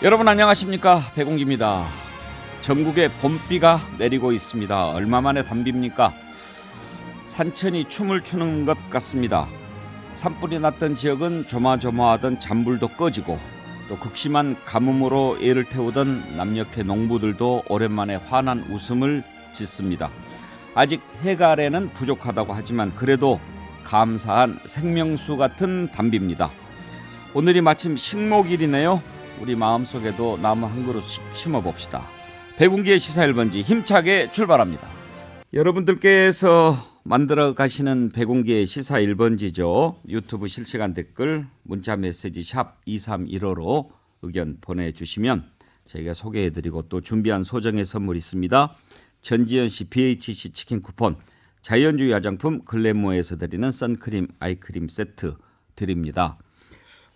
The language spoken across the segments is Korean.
여러분 안녕하십니까 배공기입니다. 전국에 봄비가 내리고 있습니다. 얼마 만에 담비입니까? 산천이 춤을 추는 것 같습니다. 산불이 났던 지역은 조마조마하던 잔불도 꺼지고 또 극심한 가뭄으로 애를 태우던 남녘의 농부들도 오랜만에 환한 웃음을 짓습니다. 아직 아래는 부족하다고 하지만 그래도 감사한 생명수 같은 담비입니다. 오늘이 마침 식목일이네요. 우리 마음속에도 나무 한 그루씩 심어 봅시다. 백운기의 시사 1번지 힘차게 출발합니다. 여러분들께서 만들어 가시는 백운기의 시사 1번지죠. 유튜브 실시간 댓글 문자 메시지 샵 2315로 의견 보내주시면 저희가 소개해드리고 또 준비한 소정의 선물 있습니다. 전지현 씨 BHC 치킨 쿠폰, 자연주의 화장품 글래모에서 드리는 선크림 아이크림 세트 드립니다.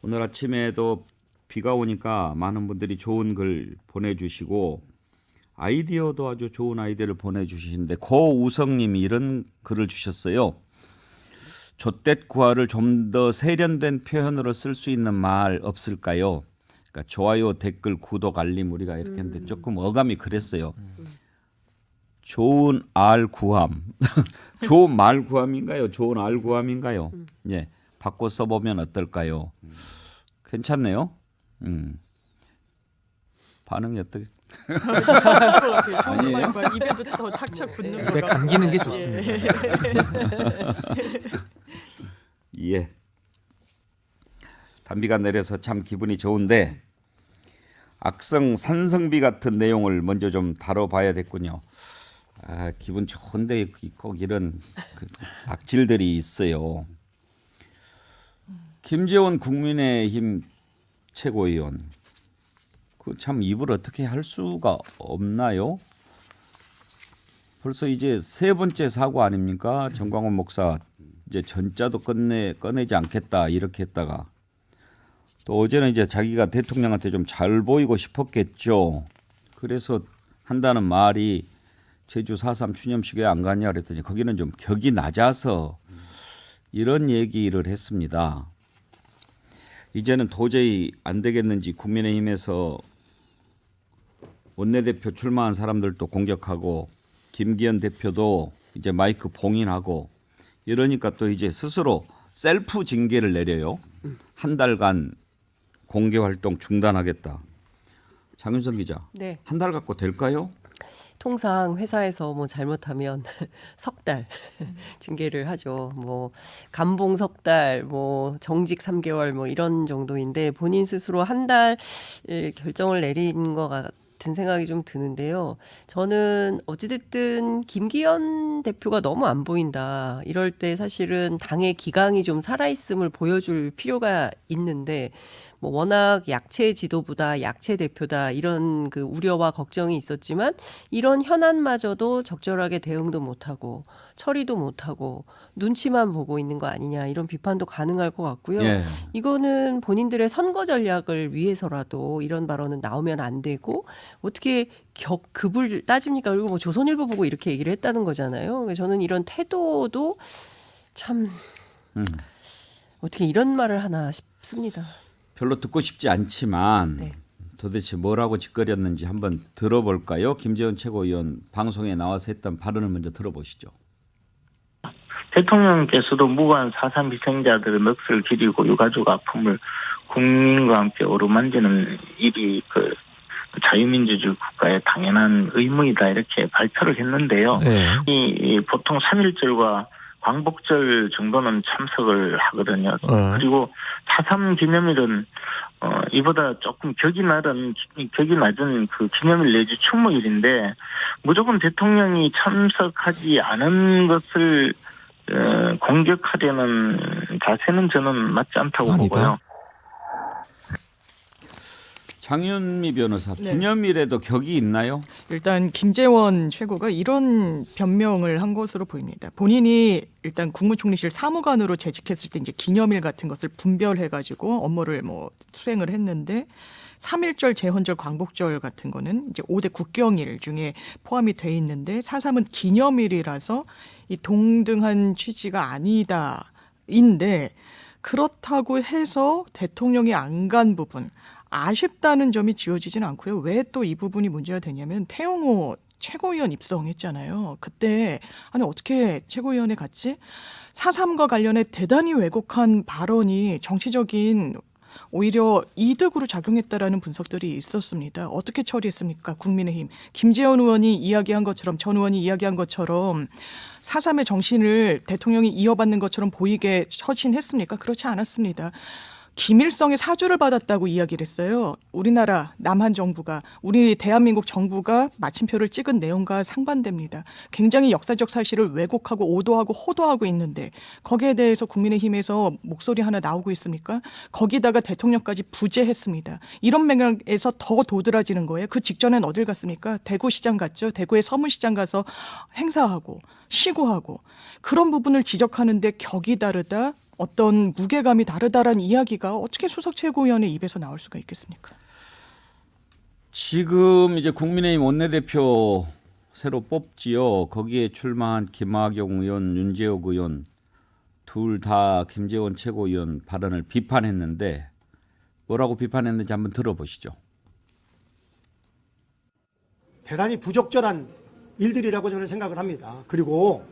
오늘 아침에도 비가 오니까 많은 분들이 좋은 글 보내주시고 아이디어도 아주 좋은 아이디어를 보내주시는데 고우성님이 이런 글을 주셨어요. 조댓 구화를 좀 더 세련된 표현으로 쓸 수 있는 말 없을까요? 그러니까 좋아요, 댓글, 구독, 알림 우리가 이렇게 했는데 조금 어감이 그랬어요. 좋은 알 구함, 좋은 말 구함인가요? 좋은 알 구함인가요? 예, 바꿔 써보면 어떨까요? 괜찮네요. 음. 반응이 어떻게? 말과 입에도 더 착착 붙는 입에 거가 감기는 게 좋습니다. 예. 단비가 내려서 참 기분이 좋은데 악성 산성비 같은 내용을 먼저 좀 다뤄봐야겠군요. 아, 기분 좋은데 꼭 이런 그 악질들이 있어요. 김재원 국민의힘 최고위원 그 참 입을 어떻게 할 수가 없나요? 벌써 이제 세 번째 사고 아닙니까? 정광훈 목사 이제 전자도 꺼내 꺼내지 않겠다 이렇게 했다가 또 어제는 이제 자기가 대통령한테 좀 잘 보이고 싶었겠죠. 그래서 한다는 말이 제주 4.3 추념식 왜안 갔냐 그랬더니 거기는 좀 격이 낮아서 이런 얘기를 했습니다. 이제는 도저히 안 되겠는지 국민의힘에서 원내대표 출마한 사람들도 공격하고 김기현 대표도 이제 마이크 봉인하고 이러니까 또 이제 스스로 셀프 징계를 내려요. 한 달간 공개 활동 중단하겠다. 장윤선 기자, 네. 한 달 갖고 될까요? 통상 회사에서 뭐 잘못하면 석 달 징계를 하죠. 뭐 감봉 석 달, 뭐 정직 3개월 뭐 이런 정도인데 본인 스스로 한 달 결정을 내린 것 같은 생각이 좀 드는데요. 저는 어찌됐든 김기현 대표가 너무 안 보인다. 이럴 때 사실은 당의 기강이 좀 살아있음을 보여줄 필요가 있는데 뭐 워낙 약체 지도부다, 약체 대표다 이런 그 우려와 걱정이 있었지만 이런 현안마저도 적절하게 대응도 못하고 처리도 못하고 눈치만 보고 있는 거 아니냐 이런 비판도 가능할 것 같고요. 예. 이거는 본인들의 선거 전략을 위해서라도 이런 발언은 나오면 안 되고 어떻게 격 급을 따집니까? 그리고 뭐 조선일보 보고 이렇게 얘기를 했다는 거잖아요. 저는 이런 태도도 참 음. 어떻게 이런 말을 하나 싶습니다. 별로 듣고 싶지 않지만 네. 도대체 뭐라고 짓거렸는지 한번 들어볼까요? 김재원 최고위원 방송에 나와서 했던 발언을 먼저 들어보시죠. 대통령께서도 무고한 사상 희생자들의 넋을 기리고 유가족 아픔을 국민과 함께 어루만지는 일이 그 자유민주주의 국가의 당연한 의무이다 이렇게 발표를 했는데요. 이, 이 보통 3.1절과 광복절 정도는 참석을 하거든요. 그리고 4.3 기념일은 어, 이보다 조금 격이 낮은, 격이 낮은 그 기념일 내지 추모일인데 무조건 대통령이 참석하지 않은 것을 어, 공격하려는 자세는 저는 맞지 않다고 아니다. 보고요. 장윤미 변호사 네. 기념일에도 격이 있나요? 일단 김재원 최고가 이런 변명을 한 것으로 보입니다. 본인이 일단 국무총리실 사무관으로 재직했을 때 이제 기념일 같은 것을 분별해 가지고 업무를 뭐 수행을 했는데 3.1절, 재헌절, 광복절 같은 거는 이제 5대 국경일 중에 포함이 돼 있는데 4.3은 기념일이라서 이 동등한 취지가 아니다 인데 그렇다고 해서 대통령이 안 간 부분 아쉽다는 점이 지워지지는 않고요. 왜 또 이 부분이 문제가 되냐면 태영호 최고위원 입성했잖아요. 그때 아니 어떻게 최고위원에 갔지? 4.3과 관련해 대단히 왜곡한 발언이 정치적인 오히려 이득으로 작용했다라는 분석들이 있었습니다. 어떻게 처리했습니까? 국민의힘 김재원 의원이 이야기한 것처럼 전 의원이 이야기한 것처럼 4.3의 정신을 대통령이 이어받는 것처럼 보이게 처신했습니까? 그렇지 않았습니다. 김일성의 사주를 받았다고 이야기를 했어요. 우리나라 남한 정부가 우리 대한민국 정부가 마침표를 찍은 내용과 상반됩니다. 굉장히 역사적 사실을 왜곡하고 오도하고 호도하고 있는데 거기에 대해서 국민의힘에서 목소리 하나 나오고 있습니까? 거기다가 대통령까지 부재했습니다. 이런 맥락에서 더 도드라지는 거예요. 그 직전엔 어딜 갔습니까? 대구시장 갔죠. 대구의 서문시장 가서 행사하고 시구하고 그런 부분을 지적하는데 격이 다르다. 어떤 무게감이 다르다라는 이야기가 어떻게 수석 최고위원의 입에서 나올 수가 있겠습니까? 지금 이제 국민의힘 원내대표 새로 뽑지요. 거기에 출마한 김학용 의원, 윤재옥 의원 둘 다 김재원 최고위원 발언을 비판했는데 뭐라고 비판했는지 한번 들어보시죠. 대단히 부적절한 일들이라고 저는 생각을 합니다. 그리고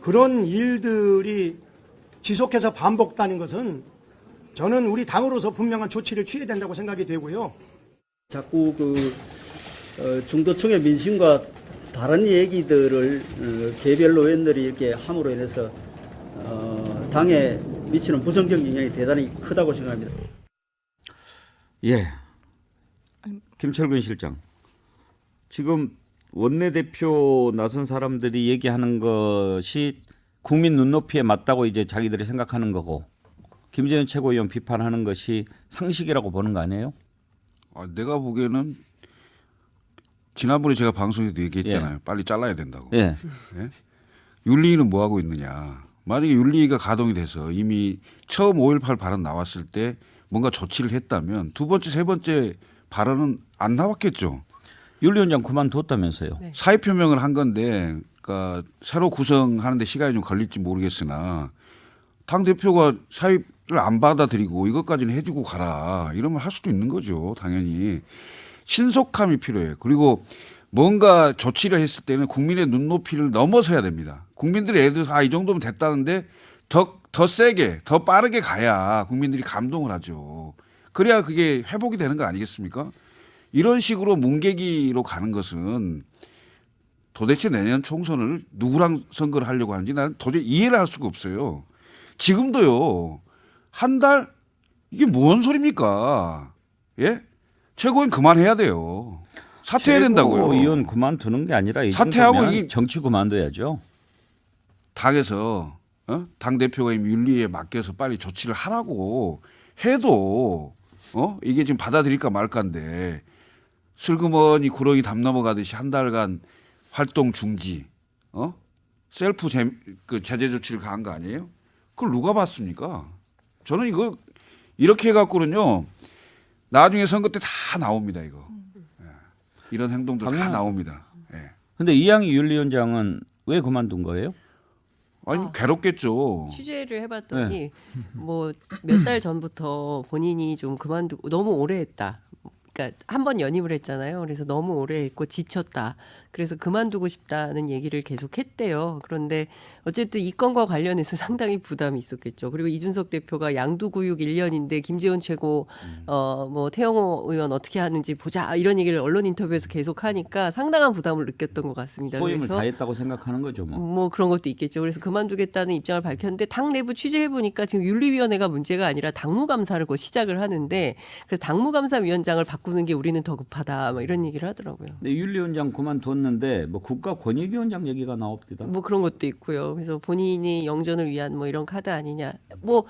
그런 일들이 지속해서 반복되는 것은 저는 우리 당으로서 분명한 조치를 취해야 된다고 생각이 되고요. 자꾸 그 어, 중도층의 민심과 다른 얘기들을 어, 개별 의원들이 이렇게 함으로 인해서 어, 당에 미치는 부정적 영향이 대단히 크다고 생각합니다. 예. 김철근 실장. 지금 원내대표 나선 사람들이 얘기하는 것이 국민 눈높이에 맞다고 이제 자기들이 생각하는 거고 김재현 최고위원 비판하는 것이 상식이라고 보는 거 아니에요? 아, 내가 보기에는 지난번에 제가 방송에서 얘기했잖아요. 빨리 잘라야 된다고. 예. 윤리위는 뭐 하고 있느냐? 만약에 윤리위가 가동이 돼서 이미 처음 5.18 발언 나왔을 때 뭔가 조치를 했다면 두 번째, 세 번째 발언은 안 나왔겠죠. 윤리위원장 그만뒀다면서요. 네. 사의 표명을 한 건데, 그러니까 새로 구성하는데 시간이 좀 걸릴지 모르겠으나 당 대표가 사의를 안 받아들이고 이것까지는 해주고 가라 이러면 할 수도 있는 거죠, 당연히 신속함이 필요해요. 그리고 뭔가 조치를 했을 때는 국민의 눈높이를 넘어서야 됩니다. 국민들이 예를 들어서 아, 이 정도면 됐다는데 더, 더 세게, 더 빠르게 가야 국민들이 감동을 하죠. 그래야 그게 회복이 되는 거 아니겠습니까? 이런 식으로 문개기로 가는 것은 도대체 내년 총선을 누구랑 선거를 하려고 하는지 나는 도저히 이해를 할 수가 없어요. 지금도요, 한 달, 이게 뭔 소리입니까? 예? 최고위원 그만해야 돼요. 사퇴해야 된다고요. 의원 그만두는 게 아니라 이 사퇴하고 이게- 정치 그만둬야죠. 당에서 어? 당 대표가 윤리에 맡겨서 빨리 조치를 하라고 해도 어 이게 지금 받아들일까 말까인데 슬그머니 구렁이 담 넘어가듯이 한 달간 활동 중지 어 셀프 제, 그 제재 조치를 가한 거 아니에요? 그걸 누가 봤습니까? 저는 이거 이렇게 해갖고는요 나중에 선거 때 다 나옵니다 이거 예. 이런 행동들 다 당연하죠. 나옵니다. 예. 근데 이양희 윤리위원장은 왜 그만둔 거예요? 아니 아. 괴롭겠죠. 취재를 해봤더니 뭐 몇 달 전부터 본인이 좀 그만두고 너무 오래 했다. 그러니까 한 번 연임을 했잖아요. 그래서 너무 오래 했고 지쳤다. 그래서 그만두고 싶다는 얘기를 계속 했대요. 그런데 어쨌든 이 건과 관련해서 상당히 부담이 있었겠죠. 그리고 이준석 대표가 양두구육 1년인데 김재원 최고 어뭐 태영호 의원 어떻게 하는지 보자 이런 얘기를 언론 인터뷰에서 계속 하니까 상당한 부담을 느꼈던 것 같습니다. 소임을 그래서 다했다고 생각하는 거죠, 뭐. 뭐 그런 것도 있겠죠. 그래서 그만두겠다는 입장을 밝혔는데 당 내부 취재해 보니까 지금 윤리위원회가 문제가 아니라 당무감사를 곧 시작을 하는데 그래서 당무감사위원장을 바꾸는 게 우리는 더 급하다. 뭐 이런 얘기를 하더라고요. 근데 윤리위원장 그만 뒀는데 뭐 국가 권익위원장 얘기가 나옵니다. 뭐 그런 것도 있고요. 그래서 본인이 영전을 위한 뭐 이런 카드 아니냐. 뭐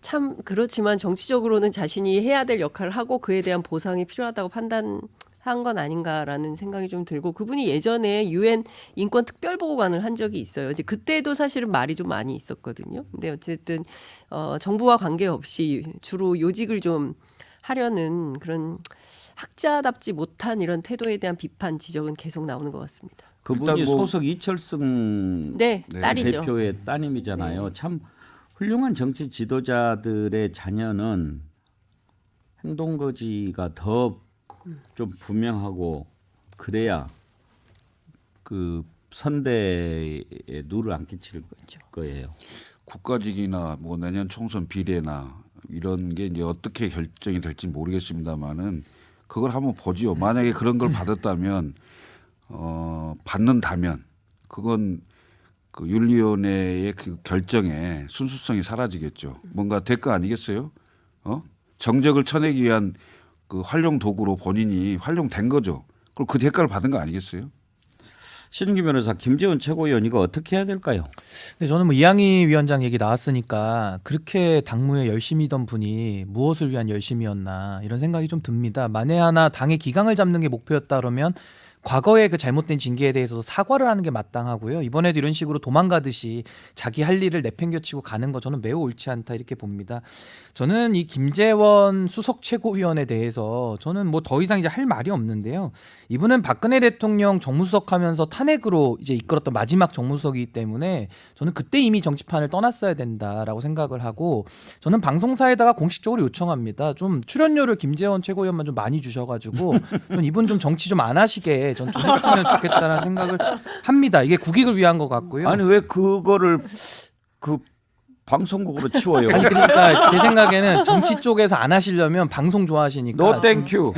참 그렇지만 정치적으로는 자신이 해야 될 역할을 하고 그에 대한 보상이 필요하다고 판단 한 건 아닌가라는 생각이 좀 들고 그분이 예전에 유엔 인권 특별 보고관을 한 적이 있어요. 이제 그때도 사실은 말이 좀 많이 있었거든요. 근데 어쨌든 어 정부와 관계없이 주로 요직을 좀 하려는 그런 학자답지 못한 이런 태도에 대한 비판 지적은 계속 나오는 것 같습니다. 그분이 뭐- 소속 이철승 네, 네, 딸이죠. 대표의 따님이잖아요. 참 훌륭한 정치 지도자들의 자녀는 행동 거지가 더 좀 분명하고 그래야 그 선대에 누를 안 끼칠 거예요. 국가직이나 뭐 내년 총선 비례나 이런 게 이제 어떻게 결정이 될지 모르겠습니다만은 그걸 한번 보지요. 만약에 그런 걸 받았다면 어 받는다면 그건 그 윤리위원회의 그 결정에 순수성이 사라지겠죠. 뭔가 대가 아니겠어요? 어 정적을 쳐내기 위한 그 활용 도구로 본인이 활용된 거죠. 그럼 그 대가를 받은 거 아니겠어요? 신기 변호사 김재원 최고위원 이거 어떻게 해야 될까요? 근데 저는 뭐 이양희 위원장 얘기 나왔으니까 그렇게 당무에 열심이던 분이 무엇을 위한 열심이었나 이런 생각이 좀 듭니다. 만에 하나 당의 기강을 잡는 게 목표였다 그러면 과거의 그 잘못된 징계에 대해서도 사과를 하는 게 마땅하고요. 이번에도 이런 식으로 도망가듯이 자기 할 일을 내팽겨치고 가는 거 저는 매우 옳지 않다 이렇게 봅니다. 저는 이 김재원 수석 최고위원에 대해서 저는 뭐 더 이상 이제 할 말이 없는데요. 이분은 박근혜 대통령 정무수석 하면서 탄핵으로 이제 이끌었던 마지막 정무수석이기 때문에 저는 그때 이미 정치판을 떠났어야 된다라고 생각을 하고 저는 방송사에다가 공식적으로 요청합니다. 좀 출연료를 김재원 최고위원만 좀 많이 주셔가지고 좀 이분 좀 정치 좀 안 하시게 전 좀 했으면 좋겠다는 생각을 합니다. 이게 국익을 위한 것 같고요. 아니 왜 그거를 그 방송국으로 치워요? 아니 그러니까 제 생각에는 정치 쪽에서 안 하시려면 방송 좋아하시니까 노 땡큐.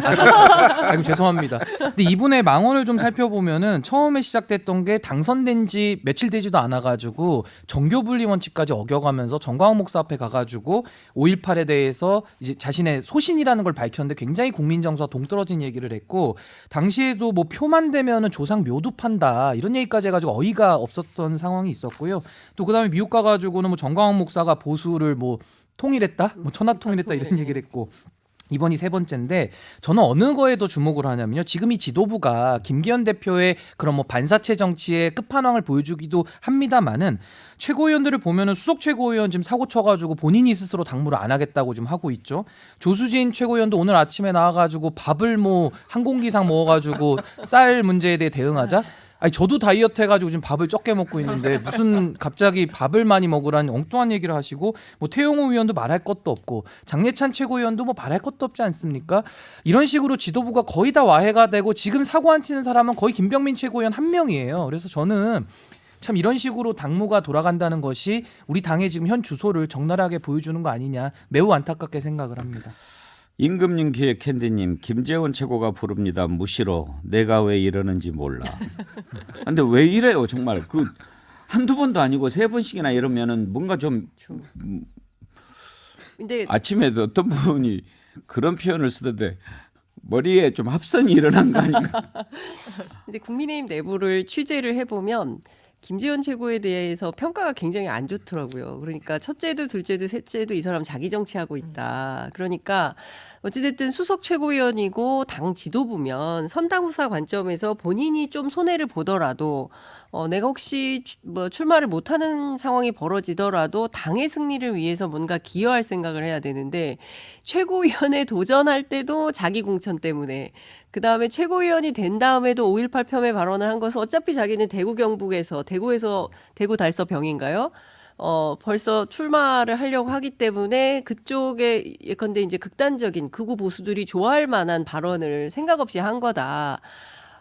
아이고 죄송합니다. 근데 이분의 망언을 좀 살펴보면은 처음에 시작됐던 게 당선된 지 며칠 되지도 않아가지고 정교 분리 원칙까지 어겨가면서 정광훈 목사 앞에 가가지고 5.18에 대해서 이제 자신의 소신이라는 걸 밝혔는데 굉장히 국민 정서와 동떨어진 얘기를 했고 당시에도 뭐 표만 되면은 조상 묘도 판다 이런 얘기까지 해가지고 어이가 없었던 상황이 있었고요. 또 그다음에 미국 가가지고는 뭐 정광훈 목사가 보수를 뭐 통일했다, 뭐 천하 통일했다 이런 얘기를 했고 이번이 세 번째인데 저는 어느 거에 더 주목을 하냐면요. 지금 이 지도부가 김기현 대표의 그런 뭐 반사체 정치의 끝판왕을 보여주기도 합니다만은 최고위원들을 보면은 수석 최고위원 지금 사고 쳐가지고 본인이 스스로 당무를 안 하겠다고 지금 하고 있죠. 조수진 최고위원도 오늘 아침에 나와가지고 밥을 뭐 한 공기상 먹어가지고 쌀 문제에 대해 대응하자. 아니 저도 다이어트 해가지고 지금 밥을 적게 먹고 있는데 무슨 갑자기 밥을 많이 먹으라는 엉뚱한 얘기를 하시고 뭐 태용호 위원도 말할 것도 없고 장례찬 최고위원도 뭐 말할 것도 없지 않습니까? 이런 식으로 지도부가 거의 다 와해가 되고 지금 사고 안 치는 사람은 거의 김병민 최고위원 한 명이에요. 그래서 저는 참 이런 식으로 당무가 돌아간다는 것이 우리 당의 지금 현 주소를 적나라하게 보여주는 거 아니냐 매우 안타깝게 생각을 합니다. 임금님 기획 캔디님 김재원 최고가 부릅니다 무시로 내가 왜 이러는지 몰라. 근데 왜 이래요 정말 그 한두 번도 아니고 세 번씩이나 이러면은 뭔가 좀 근데 아침에도 어떤 분이 그런 표현을 쓰던데 머리에 좀 합선이 일어난 거 아닌가? 근데 국민의힘 내부를 취재를 해보면 김재원 최고에 대해서 평가가 굉장히 안 좋더라고요. 그러니까 첫째도 둘째도 셋째도 이 사람 자기 정치하고 있다. 그러니까 어찌됐든 수석 최고위원이고 당 지도부면 선당 후사 관점에서 본인이 좀 손해를 보더라도 어, 내가 혹시 추- 뭐 출마를 못하는 상황이 벌어지더라도 당의 승리를 위해서 뭔가 기여할 생각을 해야 되는데 최고위원에 도전할 때도 자기 공천 때문에 그 다음에 최고위원이 된 다음에도 5.18 폄훼 발언을 한 것은 어차피 자기는 대구 경북에서 대구에서 대구 달서 병인가요? 어, 벌써 출마를 하려고 하기 때문에 그쪽에 예컨대 이제 극단적인 극우 보수들이 좋아할 만한 발언을 생각 없이 한 거다.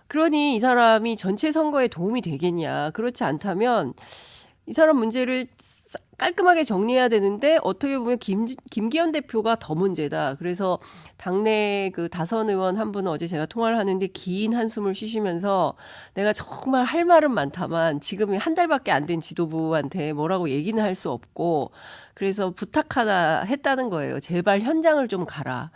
그러니 이 사람이 전체 선거에 도움이 되겠냐. 그렇지 않다면 이 사람 문제를 싸- 깔끔하게 정리해야 되는데 어떻게 보면 김, 김기현 대표가 더 문제다. 그래서 당내 그 다선 의원 한 분은 어제 제가 통화를 하는데 긴 한숨을 쉬시면서 내가 정말 할 말은 많다만 지금 한 달밖에 안 된 지도부한테 뭐라고 얘기는 할 수 없고 그래서 부탁 하나 했다는 거예요. 제발 현장을 좀 가라.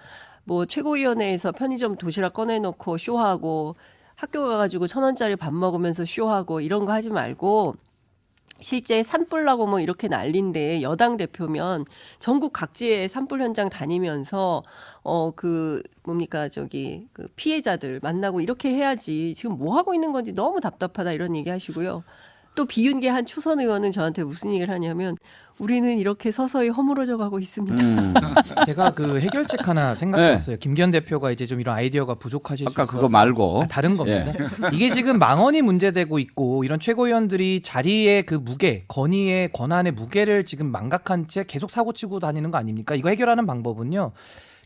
뭐 최고위원회에서 편의점 도시락 꺼내놓고 쇼하고 학교 가가지고 천 원짜리 밥 먹으면서 쇼하고 이런 거 하지 말고 실제 산불 나고 뭐 이렇게 난린데 여당 대표면 전국 각지에 산불 현장 다니면서 어 그 뭡니까 저기 그 피해자들 만나고 이렇게 해야지 지금 뭐 하고 있는 건지 너무 답답하다 이런 얘기 하시고요. 또 비윤계 한 초선 의원은 저한테 무슨 얘기를 하냐면 우리는 이렇게 서서히 허물어져 가고 있습니다. 음, 제가 그 해결책 하나 생각했어요. 김기현 대표가 이제 좀 이런 아이디어가 부족하실 수 아까 있어서 그거 말고 아, 다른 겁니다. 이게 지금 망언이 문제되고 있고 이런 최고위원들이 자리의 그 무게, 건의의 권한의 무게를 지금 망각한 채 계속 사고치고 다니는 거 아닙니까? 이거 해결하는 방법은요.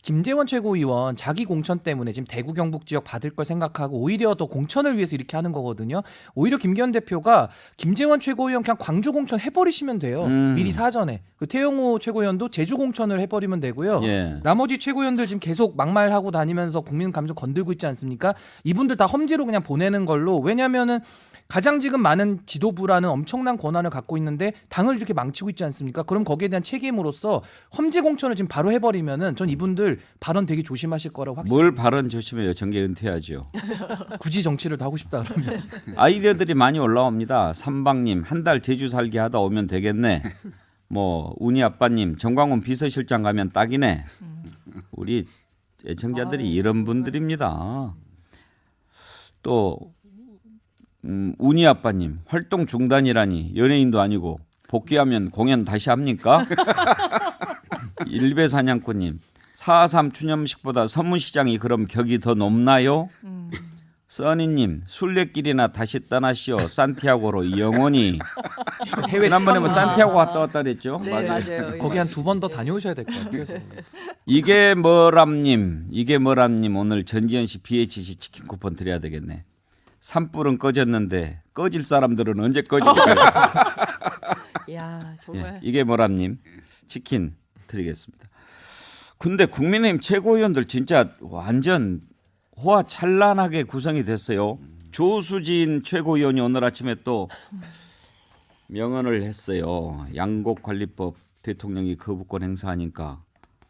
김재원 최고위원 자기 공천 때문에 지금 대구 경북 지역 받을 걸 생각하고 오히려 더 공천을 위해서 이렇게 하는 거거든요. 오히려 김기현 대표가 김재원 최고위원 그냥 광주 공천 해버리시면 돼요. 음. 미리 사전에 그 태용호 최고위원도 제주 공천을 해버리면 되고요. 예. 나머지 최고위원들 지금 계속 막말하고 다니면서 국민 감정 건들고 있지 않습니까? 이분들 다 험지로 그냥 보내는 걸로 왜냐면은 가장 지금 많은 지도부라는 엄청난 권한을 갖고 있는데 당을 이렇게 망치고 있지 않습니까? 그럼 거기에 대한 책임으로서 험지 공천을 지금 바로 해버리면은 전 이분들 발언 되게 조심하실 거라고 확뭘 발언 조심해요. 정계 은퇴하죠. 굳이 정치를 더 하고 싶다 그러면 아이디어들이 많이 올라옵니다. 삼방님 한 달 제주 살기 하다 오면 되겠네. 뭐 운이 아빠님 정광훈 비서실장 가면 딱이네. 우리 애청자들이 아유, 이런 분들입니다. 또 음, 운이 아빠님 활동 중단이라니 연예인도 아니고 복귀하면 공연 다시 합니까? 일베 사냥꾼님 4.3 추념식보다 서문시장이 그럼 격이 더 높나요? 써니님 순례길이나 다시 떠나시오 산티아고로 영원히 해외 지난번에 뭐 산티아고 갔다 왔다 그랬죠? 네 맞아요. 거기 한 두 번 더 다녀오셔야 될 것 같아요. 이게 뭐람님 이게 뭐람님 오늘 전지현 씨 BHC 치킨 쿠폰 드려야 되겠네. 산불은 꺼졌는데 꺼질 사람들은 언제 꺼질까요? 야 예, 정말 이게 뭐람님 치킨 드리겠습니다. 근데 국민의힘 최고위원들 진짜 완전 호화찬란하게 구성이 됐어요. 조수진 최고위원이 오늘 아침에 또 명언을 했어요. 양곡관리법 대통령이 거부권 행사하니까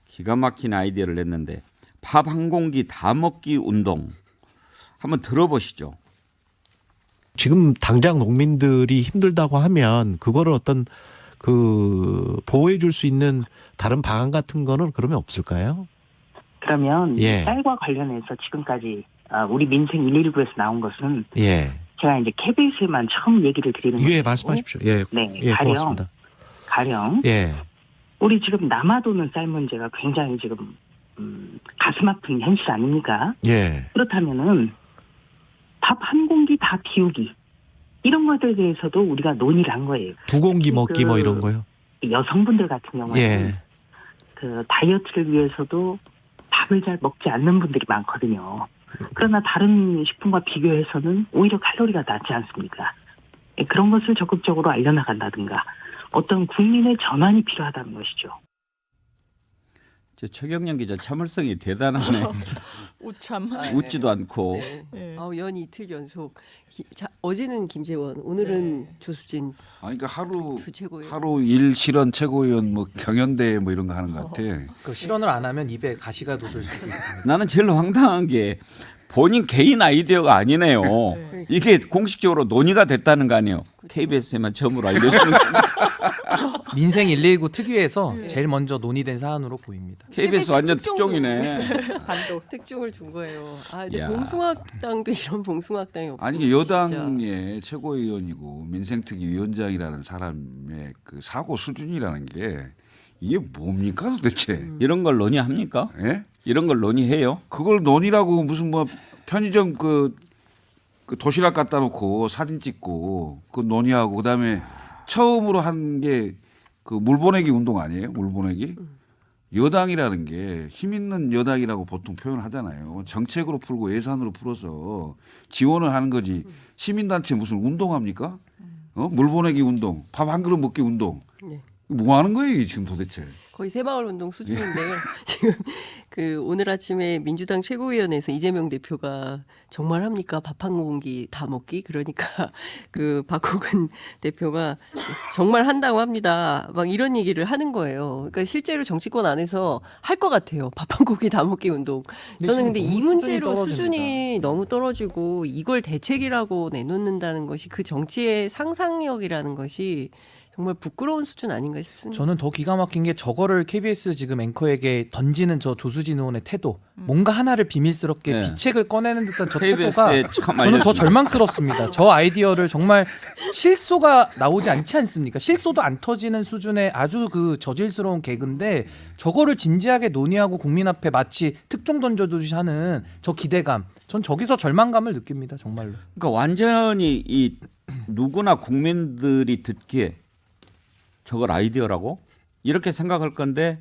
기가 막힌 아이디어를 냈는데 밥 한 공기 다 먹기 운동 한번 들어보시죠. 지금 당장 농민들이 힘들다고 하면 그거를 어떤 그 보호해 줄 수 있는 다른 방안 같은 거는 그러면 없을까요? 그러면 예. 쌀과 관련해서 지금까지 아, 우리 민생 119에서 나온 것은 예. 제가 이제 KBS에만 처음 얘기를 드리는 거예요. 예, 말씀하십시오. 예. 네, 예, 가령 고맙습니다. 가령 예. 우리 지금 남아도는 쌀 문제가 굉장히 지금 음, 가슴 아픈 현실 아닙니까? 예. 그렇다면은 밥 한 공기 다 비우기 이런 것들에 대해서도 우리가 논의를 한 거예요. 두 공기 먹기 뭐 그- 이런 거요. 여성분들 같은 경우는 예. 그 다이어트를 위해서도 밥을 잘 먹지 않는 분들이 많거든요. 그러나 다른 식품과 비교해서는 오히려 칼로리가 낮지 않습니까? 예, 그런 것을 적극적으로 알려나간다든가 어떤 국민의 전환이 필요하다는 것이죠. 저 최경련 기자 참을성이 대단하네. 우참. 아, 웃지도 않고 네. 예. 아우 연 이틀 연속. 기, 자, 어제는 김재원, 오늘은 네. 조수진 아니 그러니까 하루. 하루 일 실현 최고위원 뭐 경연대 뭐 이런 거 하는 것 같아. 그 실언을 안 하면 입에 가시가 돋을 수도 있습니다. 나는 제일 황당한 게 본인 개인 아이디어가 아니네요. 네. 이게 공식적으로 논의가 됐다는 거 아니에요. KBS에만 처음으로 알려주는 거. 민생 119 특유에서 제일 먼저 논의된 사안으로 보입니다. KBS 완전. 특종이네. 반도. 특종을 준 거예요. 아, 근데 야. 봉숭아당도 이런 봉숭아당이 없고. 아니 이게. 여당의 최고위원이고 민생특위 위원장이라는 사람의 그 사고 수준이라는 게 이게 뭡니까 도대체? 이런 걸 논의합니까? 예? 이런 걸 논의해요? 그걸 논의라고 무슨 뭐 편의점 그, 그 도시락 갖다 놓고 사진 찍고 그 논의하고 그다음에 처음으로 한 게 그 물보내기 운동 아니에요? 물보내기? 여당이라는 게 힘 있는 여당이라고 보통 표현하잖아요. 정책으로 풀고 예산으로 풀어서 지원을 하는 거지. 시민단체 무슨 운동합니까? 어? 물보내기 운동, 밥 한 그릇 먹기 운동. 네. 뭐 하는 거예요, 지금 도대체? 거의 새마을 운동 수준인데요. 예. 지금 그 오늘 아침에 민주당 최고위원회에서 이재명 대표가 정말 합니까 밥 한 공기 다 먹기 그러니까 그 박호근 대표가 정말 한다고 합니다. 막 이런 얘기를 하는 거예요. 그러니까 실제로 정치권 안에서 할 것 같아요. 밥 한 공기 다 먹기 운동. 저는 근데 이 수준이 문제로 떨어집니다. 수준이 너무 떨어지고 이걸 대책이라고 내놓는다는 것이 그 정치의 상상력이라는 것이 정말 부끄러운 수준 아닌가 싶습니다. 저는 더 기가 막힌 게 저거를 KBS 지금 앵커에게 던지는 저 조수진 의원의 태도, 뭔가 하나를 비밀스럽게 네. 비책을 꺼내는 듯한 저 태도가 KBS에 처음 저는 더 절망스럽습니다. 저 아이디어를 정말 실소가 나오지 않지 않습니까? 실소도 안 터지는 수준의 아주 그 저질스러운 개그인데 저거를 진지하게 논의하고 국민 앞에 마치 특종 던져두듯이 하는 저 기대감, 전 저기서 절망감을 느낍니다. 정말로. 그러니까 완전히 이 누구나 국민들이 듣기에 저걸 아이디어라고 이렇게 생각할 건데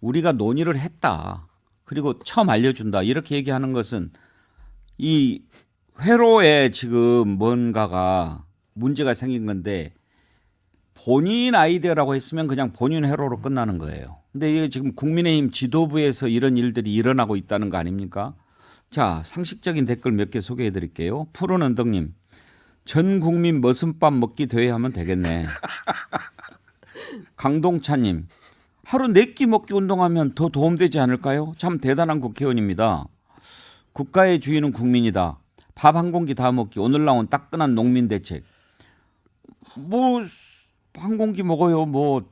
우리가 논의를 했다. 그리고 처음 알려준다. 이렇게 얘기하는 것은 이 회로에 지금 뭔가가 문제가 생긴 건데 본인 아이디어라고 했으면 그냥 본인 회로로 끝나는 거예요. 근데 이게 지금 국민의힘 지도부에서 이런 일들이 일어나고 있다는 거 아닙니까? 자, 상식적인 댓글 몇 개 소개해 드릴게요. 푸른 언덕님. 전 국민 머슴밥 먹기 대회 하면 되겠네. 강동차님. 하루 네 끼 먹기 운동하면 더 도움되지 않을까요? 참 대단한 국회의원입니다. 국가의 주인은 국민이다. 밥 한 공기 다 먹기. 오늘 나온 따끈한 농민 대책. 뭐 한 공기 먹어요. 뭐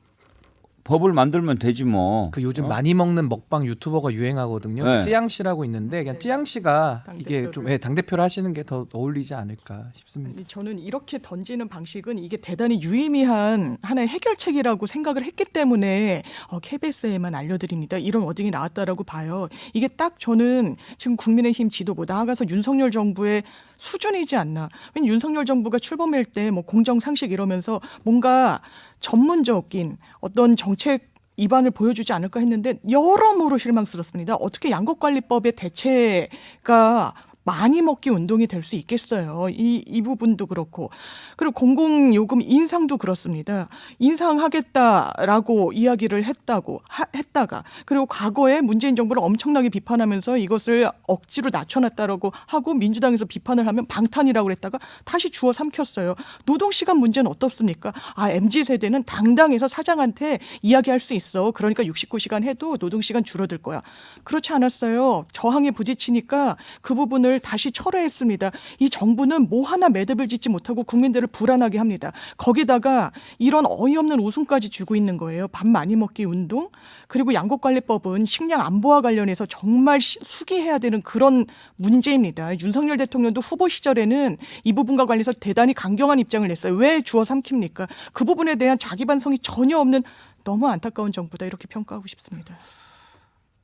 법을 만들면 되지 뭐. 그 요즘 많이 먹는 먹방 유튜버가 유행하거든요. 네. 찌양 씨라고 있는데 그냥 찌양 씨가 이게 좀 당대표를. 당 대표를 하시는 게 더 어울리지 않을까 싶습니다. 아니, 저는 이렇게 던지는 방식은 이게 대단히 유의미한 하나의 해결책이라고 생각을 했기 때문에 어, KBS에만 알려드립니다. 이런 워딩이 나왔다라고 봐요. 이게 딱 저는 지금 국민의힘 지도부 나아가서 윤석열 정부의 수준이지 않나. 왜냐 윤석열 정부가 출범할 때 뭐 공정 상식 이러면서 뭔가 전문적인 어떤 정책 입안을 보여주지 않을까 했는데 여러모로 실망스럽습니다. 어떻게 양곡관리법의 대체가 많이 먹기 운동이 될 수 있겠어요. 이, 이 부분도 그렇고. 그리고 공공요금 인상도 그렇습니다. 인상하겠다라고 이야기를 했다고, 하- 했다가, 그리고 과거에 문재인 정부를 엄청나게 비판하면서 이것을 억지로 낮춰놨다라고 하고 민주당에서 비판을 하면 방탄이라고 그랬다가 다시 주워 삼켰어요. 노동시간 문제는 어떻습니까? 아, MZ세대는 당당해서 사장한테 이야기할 수 있어. 그러니까 69시간 해도 노동시간 줄어들 거야. 그렇지 않았어요. 저항에 부딪히니까 그 부분을 다시 철회했습니다. 이 정부는 뭐 하나 매듭을 짓지 못하고 국민들을 불안하게 합니다. 거기다가 이런 어이없는 웃음까지 주고 있는 거예요. 밥 많이 먹기 운동 그리고 양곡관리법은 식량 안보와 관련해서 정말 시- 수기해야 되는 그런 문제입니다. 윤석열 대통령도 후보 시절에는 이 부분과 관련해서 대단히 강경한 입장을 냈어요. 왜 주워 삼킵니까? 그 부분에 대한 자기 반성이 전혀 없는 너무 안타까운 정부다 이렇게 평가하고 싶습니다.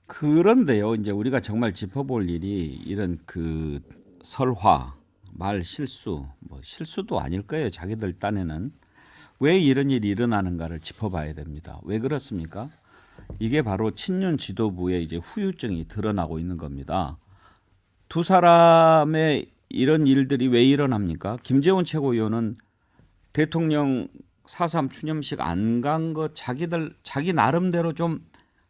그런데요, 이제 우리가 정말 짚어볼 일이 이런 그 설화, 말 실수, 뭐 실수도 아닐 거예요. 자기들 딴에는 왜 이런 일이 일어나는가를 짚어봐야 됩니다. 왜 그렇습니까? 이게 바로 친윤 지도부의 이제 후유증이 드러나고 있는 겁니다. 두 사람의 이런 일들이 왜 일어납니까? 김재원 최고위원은 대통령 4.3 추념식 안간거 자기들 자기 나름대로 좀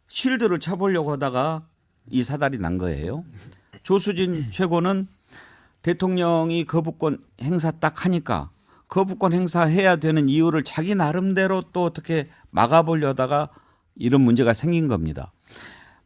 쉴드를 쳐보려고 하다가 이 사달이 난 거예요. 조수진 최고는 대통령이 거부권 행사 딱 하니까 거부권 행사해야 되는 이유를 자기 나름대로 또 어떻게 막아보려다가 이런 문제가 생긴 겁니다.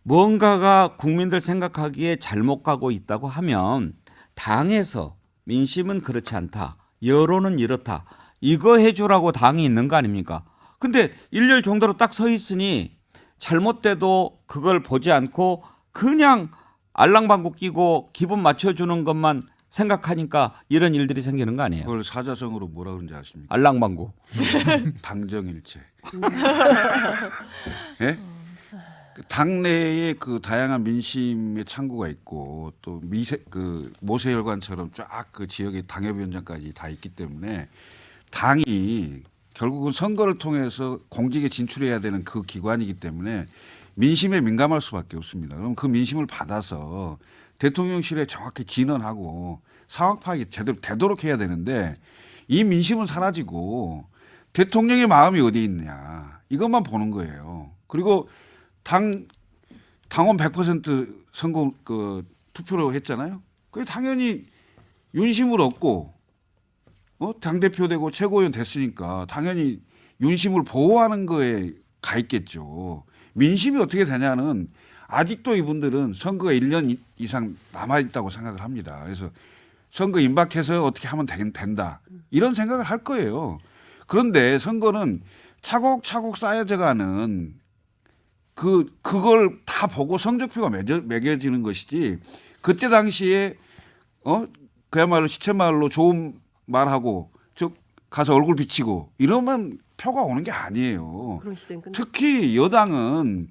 뭔가가 국민들 생각하기에 잘못 가고 있다고 하면 당에서 민심은 그렇지 않다. 여론은 이렇다. 이거 해주라고 당이 있는 거 아닙니까? 근데 일렬 정도로 딱 서 있으니 잘못돼도 그걸 보지 않고 그냥 알랑방구 끼고 기분 맞춰주는 것만 생각하니까 이런 일들이 생기는 거 아니에요? 그걸 사자성어로 뭐라 그런지 아십니까? 알랑방구. 당정일체. 예? 그 당내에 그 다양한 민심의 창구가 있고 또 미세 그 모세혈관처럼 쫙 그 지역의 당협위원장까지 다 있기 때문에 당이 결국은 선거를 통해서 공직에 진출해야 되는 그 기관이기 때문에 민심에 민감할 수밖에 없습니다. 그럼 그 민심을 받아서 대통령실에 정확히 진언하고 상황 파악이 제대로 되도록 해야 되는데 이 민심은 사라지고 대통령의 마음이 어디 있냐 이것만 보는 거예요. 그리고 당 당원 100% 선거 그 투표로 했잖아요. 그게 당연히 윤심을 얻고 어? 당 대표 되고 최고위원 됐으니까 당연히 윤심을 보호하는 거에 가 있겠죠. 민심이 어떻게 되냐는 아직도 이분들은 선거가 1년 이- 이상 남아 있다고 생각을 합니다. 그래서 선거 임박해서 어떻게 하면 된다. 이런 생각을 할 거예요. 그런데 선거는 차곡차곡 쌓여져가는 그 그걸 다 보고 성적표가 매겨, 매겨지는 것이지 그때 당시에 어 그야말로 시체말로 좋은 말하고 저 가서 얼굴 비치고 이러면 표가 오는 게 아니에요. 특히 여당은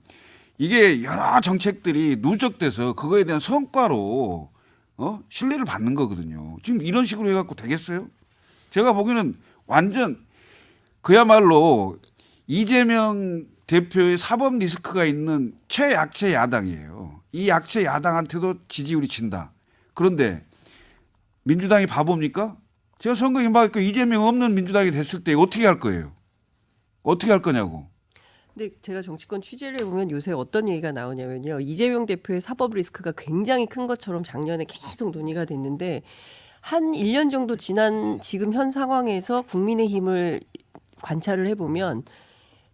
이게 여러 정책들이 누적돼서 그거에 대한 성과로 어? 신뢰를 받는 거거든요. 지금 이런 식으로 해갖고 되겠어요? 제가 보기에는 완전 그야말로 이재명 대표의 사법 리스크가 있는 최약체 야당이에요. 이 약체 야당한테도 지지율이 친다. 그런데 민주당이 바보입니까? 제가 선거 임박했고 이재명 없는 민주당이 됐을 때 어떻게 할 거예요? 어떻게 할 거냐고. 근데 제가 정치권 취재를 해보면 요새 어떤 얘기가 나오냐면요. 이재명 대표의 사법 리스크가 굉장히 큰 것처럼 작년에 계속 논의가 됐는데 한 1년 정도 지난 지금 현 상황에서 국민의 힘을 관찰을 해보면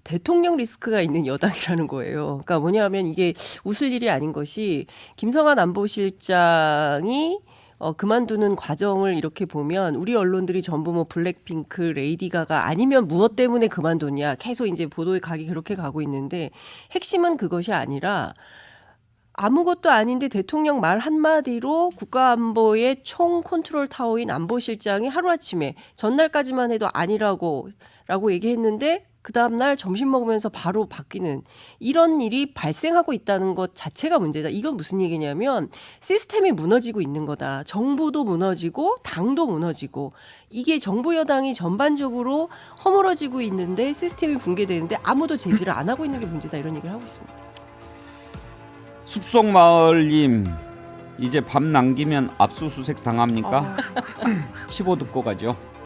대통령 리스크가 있는 여당이라는 거예요. 그러니까 뭐냐면 이게 웃을 일이 아닌 것이 김성한 안보실장이 어, 그만두는 과정을 이렇게 보면 우리 언론들이 전부 뭐 블랙핑크, 레이디 가가 아니면 무엇 때문에 그만뒀냐. 계속 이제 보도의 각이 그렇게 가고 있는데 핵심은 그것이 아니라 아무것도 아닌데 대통령 말 한마디로 국가안보의 총 컨트롤 타워인 안보실장이 하루아침에 전날까지만 해도 아니라고 라고 얘기했는데 그 다음날 점심 먹으면서 바로 바뀌는 이런 일이 발생하고 있다는 것 자체가 문제다. 이건 무슨 얘기냐면 시스템이 무너지고 있는 거다. 정부도 무너지고 당도 무너지고 이게 정부 여당이 전반적으로 허물어지고 있는데 시스템이 붕괴되는데 아무도 제지를 안 하고 있는 게 문제다. 이런 얘기를 하고 있습니다. 숲속 마을님 이제 밤 남기면 압수수색 당합니까? 15 듣고 가죠.